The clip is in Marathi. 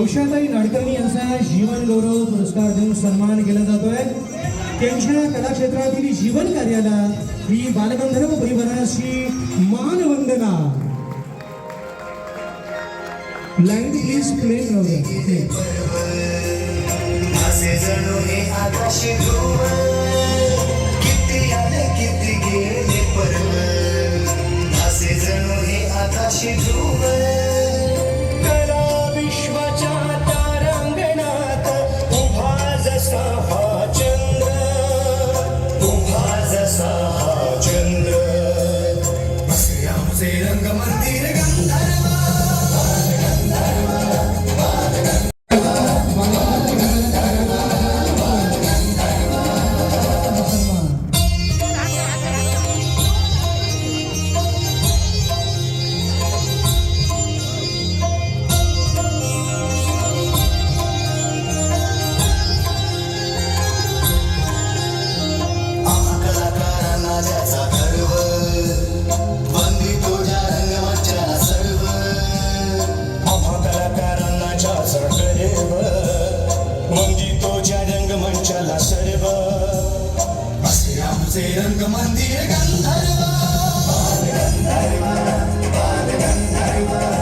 उषाताई नाडकर्णी यांचा जीवन गौरव पुरस्कार देऊन सन्मान केला जातोय. त्यांच्या कलाक्षेत्रातील जीवन कार्याला ही बालगंधर्व परिवाराची मानवंदना. लाइट इज प्लेन किती आले किती गेले पर्व असे जणू हे आकाशी ध्रुव. जसा हा चंद्र उभा जसा हा శ్రీరంగ మందిర గంధర్వ గంధర్వ గంధర్వ